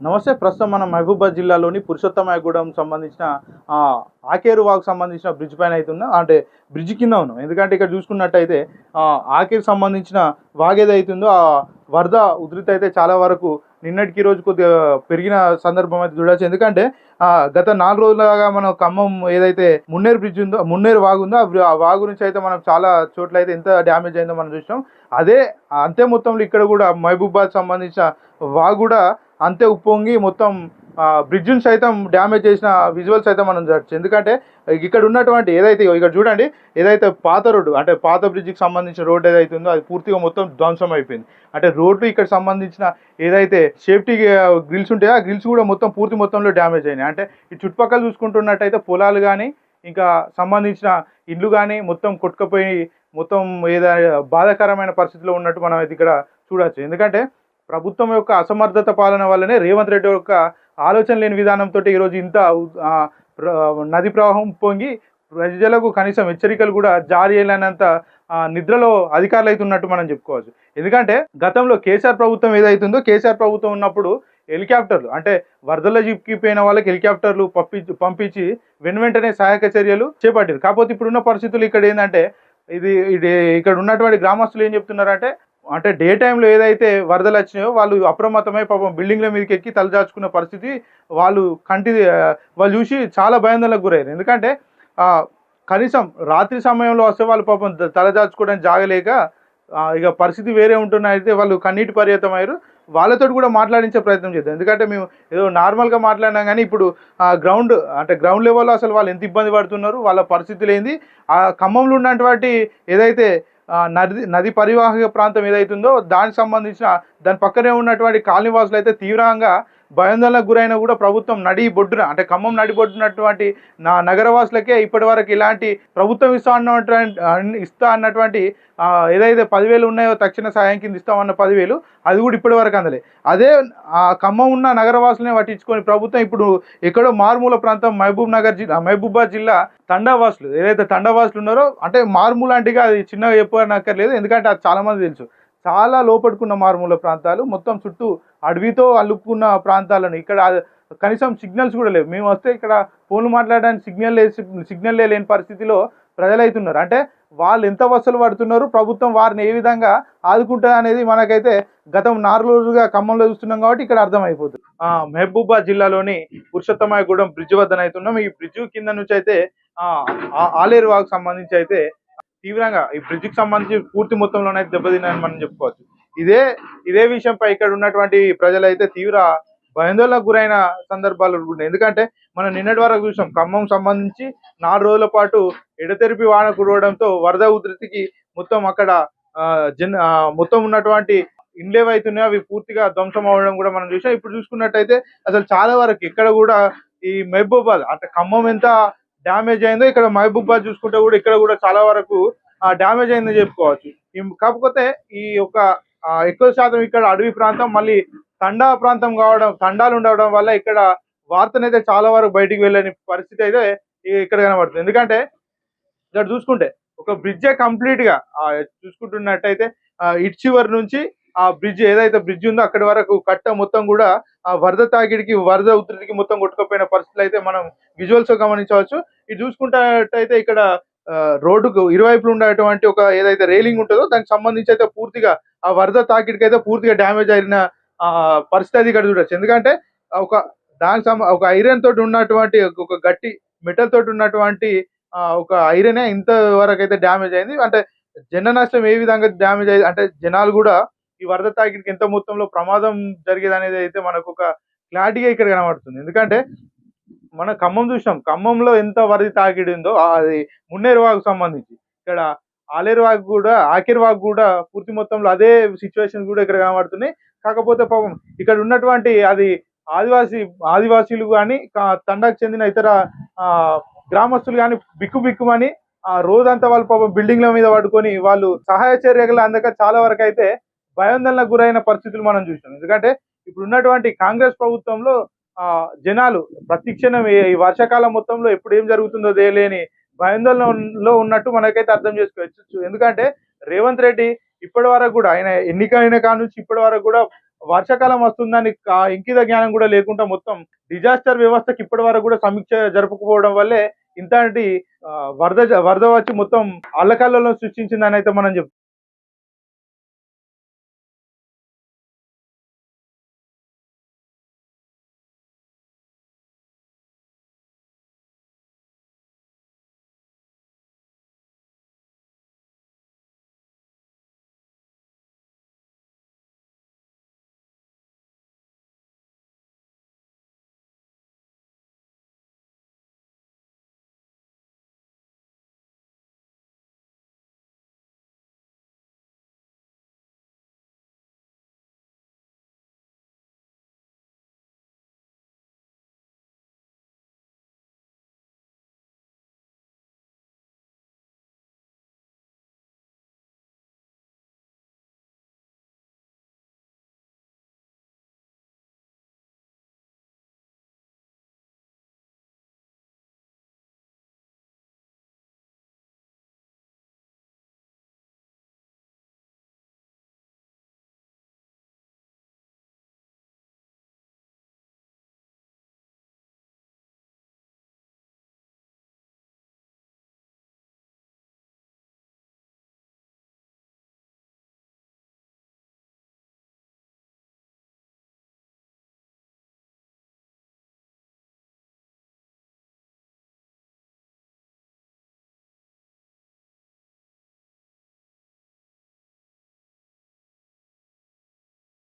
నమస్తే ప్రస్తుతం మనం మహబూబాద్ జిల్లాలోని పురుషోత్తమగూడెం సంబంధించిన ఆకేరు వాకు సంబంధించిన బ్రిడ్జ్ పైన అయితే ఉన్నాం అంటే బ్రిడ్జ్ కింద ఉన్నాం. ఎందుకంటే ఇక్కడ చూసుకున్నట్టయితే ఆకేరు సంబంధించిన వాగ్ ఏదైతుందో ఆ వరద ఉధృతి అయితే చాలా వరకు నిన్నటికి రోజు కొద్దిగా పెరిగిన సందర్భం అయితే చూడవచ్చు ఎందుకంటే గత నాలుగు రోజులుగా మనం ఖమ్మం ఏదైతే మున్నేరు బ్రిడ్జ్ ఉందో మున్నేరు వాగు ఉందో ఆ వాగు నుంచి అయితే మనం చాలా చోట్ల అయితే ఎంత డ్యామేజ్ అయిందో మనం చూసినాం. అదే అంతే మొత్తంలో ఇక్కడ కూడా మహబూబాద్ సంబంధించిన వాగు కూడా అంతే ఉప్పొంగి మొత్తం బ్రిడ్జ్ని సైతం డ్యామేజ్ చేసిన విజువల్స్ అయితే మనం చూడచ్చు. ఎందుకంటే ఇక్కడ ఉన్నటువంటి ఏదైతే ఇక్కడ చూడండి ఏదైతే పాత రోడ్డు అంటే పాత బ్రిడ్జికి సంబంధించిన రోడ్డు ఏదైతే ఉందో అది పూర్తిగా మొత్తం ధ్వంసం అయిపోయింది. అంటే రోడ్డు ఇక్కడ సంబంధించిన ఏదైతే సేఫ్టీ గ్రిల్స్ ఉంటాయో ఆ గ్రిల్స్ కూడా మొత్తం పూర్తి మొత్తంలో డ్యామేజ్ అయినాయి. అంటే ఈ చుట్టుపక్కల చూసుకుంటున్నట్టయితే పొలాలు కానీ ఇంకా సంబంధించిన ఇల్లు కానీ మొత్తం కొట్టుకుపోయి మొత్తం ఏదైనా బాధాకరమైన పరిస్థితిలో ఉన్నట్టు మనం అయితే ఇక్కడ చూడవచ్చు ఎందుకంటే ప్రభుత్వం యొక్క అసమర్థత పాలన వల్లనే రేవంత్ రెడ్డి యొక్క ఆలోచన లేని విధానంతో ఈరోజు ఇంత నది ప్రవాహం పొంగి ప్రజలకు కనీసం హెచ్చరికలు కూడా జారీ చేయలేనంత నిద్రలో అధికారులు అయితే ఉన్నట్టు మనం చెప్పుకోవచ్చు. ఎందుకంటే గతంలో కేసీఆర్ ప్రభుత్వం ఏదైతుందో కేసీఆర్ ప్రభుత్వం ఉన్నప్పుడు హెలికాప్టర్లు అంటే వరదల చిక్కిపోయిన వాళ్ళకి హెలికాప్టర్లు పంపించి పంపించి వెను వెంటనే సహాయక చర్యలు చేపట్టారు. కాకపోతే ఇప్పుడున్న పరిస్థితులు ఇక్కడ ఏంటంటే ఇది ఇది ఇక్కడ ఉన్నటువంటి గ్రామస్తులు ఏం చెప్తున్నారంటే అంటే డే టైంలో ఏదైతే వరదలు వచ్చినాయో వాళ్ళు అప్రమత్తమై పాపం బిల్డింగ్ల మీదకి ఎక్కి తలదాచుకున్న పరిస్థితి వాళ్ళు కంటి వాళ్ళు చూసి చాలా భయాందోళనకు గురయ్యారు. ఎందుకంటే కనీసం రాత్రి సమయంలో వస్తే వాళ్ళు పాపం తలజాచుకోవడానికి తలదాచుకోవడానికి జాగలేక ఇక పరిస్థితి వేరే ఉంటున్నాయితే వాళ్ళు కన్నీటి పర్యతం అయ్యారు వాళ్ళతో కూడా మాట్లాడించే ప్రయత్నం చేద్దాం. ఎందుకంటే మేము ఏదో నార్మల్గా మాట్లాడినా కానీ ఇప్పుడు ఆ గ్రౌండ్ అంటే గ్రౌండ్ లెవెల్లో అసలు వాళ్ళు ఎంత ఇబ్బంది పడుతున్నారు వాళ్ళ పరిస్థితులు ఏంది ఆ ఖమ్మంలో ఉన్నటువంటి ఏదైతే నది నది పరివాహక ప్రాంతం ఏదైతుందో దానికి సంబంధించిన దాని పక్కనే ఉన్నటువంటి కాలనీవాసులు అయితే తీవ్రంగా భయాందోళనకు గురైన కూడా ప్రభుత్వం నడి బొడ్డున అంటే ఖమ్మం నడిబొడ్డునటువంటి నా నగరవాసులకే ఇప్పటి వరకు ఇలాంటి ప్రభుత్వం ఇస్తా అన్నటువంటి ఇస్తా అన్నటువంటి ఏదైతే పదివేలు ఉన్నాయో తక్షణ సాయం కింద ఇస్తామన్న పదివేలు అది కూడా ఇప్పటి వరకు అందలే. అదే ఆ ఖమ్మం ఉన్న నగరవాసులనే పట్టించుకొని ప్రభుత్వం ఇప్పుడు ఎక్కడో మారుమూల ప్రాంతం మహబూబ్ నగర్ జిల్లా మహబూబాద్ జిల్లా తండావాసులు ఏదైతే తండావాసులు ఉన్నారో అంటే మారుమూల అంటే అది చిన్నగా చెప్పనక్కర్లేదు ఎందుకంటే అది చాలామంది తెలుసు. చాలా లోపడుకున్న మారుమూల ప్రాంతాలు మొత్తం చుట్టూ అడవితో అల్లుకున్న ప్రాంతాలను. ఇక్కడ కనీసం సిగ్నల్స్ కూడా లేవు. మేము వస్తే ఇక్కడ ఫోన్లు మాట్లాడడానికి సిగ్నల్ సిగ్నల్ లేని పరిస్థితిలో ప్రజలైతున్నారు. అంటే వాళ్ళు ఎంత వసలు పడుతున్నారు ప్రభుత్వం వారిని ఏ విధంగా ఆదుకుంటుంది అనేది మనకైతే గతం నాలుగు రోజులుగా ఖమ్మంలో చూస్తున్నాం కాబట్టి ఇక్కడ అర్థమైపోతుంది. ఆ, జిల్లాలోని పురుషోత్తమగూడెం బ్రిడ్జ్ వద్దనైతున్నాం ఈ బ్రిడ్జ్ కింద నుంచి అయితే ఆ, ఆలేరు వాకు సంబంధించి అయితే తీవ్రంగా ఈ బ్రిడ్జికి సంబంధించి పూర్తి మొత్తంలోనైతే దెబ్బతిన్నాయని మనం చెప్పుకోవచ్చు. ఇదే ఇదే విషయంపై ఇక్కడ ఉన్నటువంటి ప్రజలైతే తీవ్ర భయాందోళనకు గురైన సందర్భాలు ఉన్నాయి. ఎందుకంటే మనం నిన్నటి వరకు చూసాం ఖమ్మం సంబంధించి నాలుగు రోజుల పాటు ఎడతెరిపి వాన కురవడంతో వరద ఉధృతికి మొత్తం అక్కడ ఆ, జన్ ఆ, మొత్తం ఉన్నటువంటి ఇండ్లు ఏవైతున్నాయో అవి పూర్తిగా ధ్వంసం అవ్వడం కూడా మనం చూసాం. ఇప్పుడు చూసుకున్నట్టయితే అసలు చాలా వరకు ఇక్కడ కూడా ఈ మహబూబాద్ అంటే ఖమ్మం ఎంత డ్యామేజ్ అయిందో ఇక్కడ మహబూబాద్ చూసుకుంటే కూడా ఇక్కడ కూడా చాలా వరకు డ్యామేజ్ అయిందని చెప్పుకోవచ్చు. కాకపోతే ఈ యొక్క ఎక్కువ శాతం ఇక్కడ అడవి ప్రాంతం మళ్ళీ తండా ప్రాంతం కావడం తండాలు ఉండడం వల్ల ఇక్కడ వార్తనైతే చాలా వరకు బయటికి వెళ్ళని పరిస్థితి అయితే ఇక్కడ కనబడుతుంది. ఎందుకంటే ఇక్కడ చూసుకుంటే ఒక బ్రిడ్జే కంప్లీట్గా చూసుకుంటున్నట్టయితే ఆ, చివరి నుంచి ఆ బ్రిడ్జ్ ఏదైతే బ్రిడ్జ్ ఉందో అక్కడి వరకు కట్ట మొత్తం కూడా ఆ వరద తాకిడికి వరద ఉధృతికి మొత్తం కొట్టుకుపోయిన పరిస్థితులు అయితే మనం విజువల్స్ గమనించవచ్చు. ఇది చూసుకుంటే ఇక్కడ రోడ్డుకు ఇరువైపులు ఉండేటువంటి ఒక ఏదైతే రైలింగ్ ఉంటుందో దానికి సంబంధించి అయితే పూర్తిగా ఆ వరద తాకిడికి అయితే పూర్తిగా డ్యామేజ్ అయిన ఆ, పరిస్థితి అది ఇక్కడ చూడొచ్చు. ఎందుకంటే ఒక దానికి సంబ ఒక ఐరన్ తోటి ఉన్నటువంటి ఒక గట్టి మెటల్ తోటి ఉన్నటువంటి ఆ, ఒక ఐరనే ఇంత వరకు అయితే డ్యామేజ్ అయింది. అంటే జన నష్టం ఏ విధంగా డ్యామేజ్ అయింది? అంటే జనాలు కూడా ఈ వరద తాకిడికి ఎంత మొత్తంలో ప్రమాదం జరిగేది అనేది అయితే మనకు ఒక క్లారిటీగా ఇక్కడ కనబడుతుంది. ఎందుకంటే మన ఖమ్మం చూసాం ఖమ్మంలో ఎంత వరద తాకిడి ఉందో అది మున్నేరువాకు సంబంధించి. ఇక్కడ ఆలేరువాకు కూడా ఆఖిర్వాకు కూడా పూర్తి మొత్తంలో అదే సిచ్యువేషన్ కూడా ఇక్కడ కనబడుతున్నాయి. కాకపోతే పాపం ఇక్కడ ఉన్నటువంటి అది ఆదివాసీ ఆదివాసీలు కానీ తండాకు చెందిన ఇతర గ్రామస్తులు కానీ బిక్కు బిక్కుమని ఆ రోజంతా వాళ్ళు పాపం బిల్డింగ్ల మీద పడుకొని వాళ్ళు సహాయ చర్యలు అందక చాలా వరకు అయితే భయాందోళనకు గురైన పరిస్థితులు మనం చూసాం ఎందుకంటే ఇప్పుడు ఉన్నటువంటి కాంగ్రెస్ ప్రభుత్వంలో ఆ జనాలు ప్రతిక్షణం ఈ వర్షాకాలం మొత్తంలో ఎప్పుడు ఏం జరుగుతుందో తెలియని భయాందోళనలో ఉన్నట్టు మనకైతే అర్థం చేసుకోవచ్చు. ఎందుకంటే రేవంత్ రెడ్డి ఇప్పటి వరకు కూడా ఆయన ఎన్నికైన కానుంచి ఇప్పటి వరకు కూడా వర్షాకాలం వస్తుందని ఇంకిత జ్ఞానం కూడా లేకుండా మొత్తం డిజాస్టర్ వ్యవస్థకి ఇప్పటి వరకు కూడా సమీక్ష జరుపుకోవడం వల్లే ఇంతటి వరద వరద వచ్చి మొత్తం అల్లకల్లలో సృష్టించిందని అయితే మనం చెప్తాం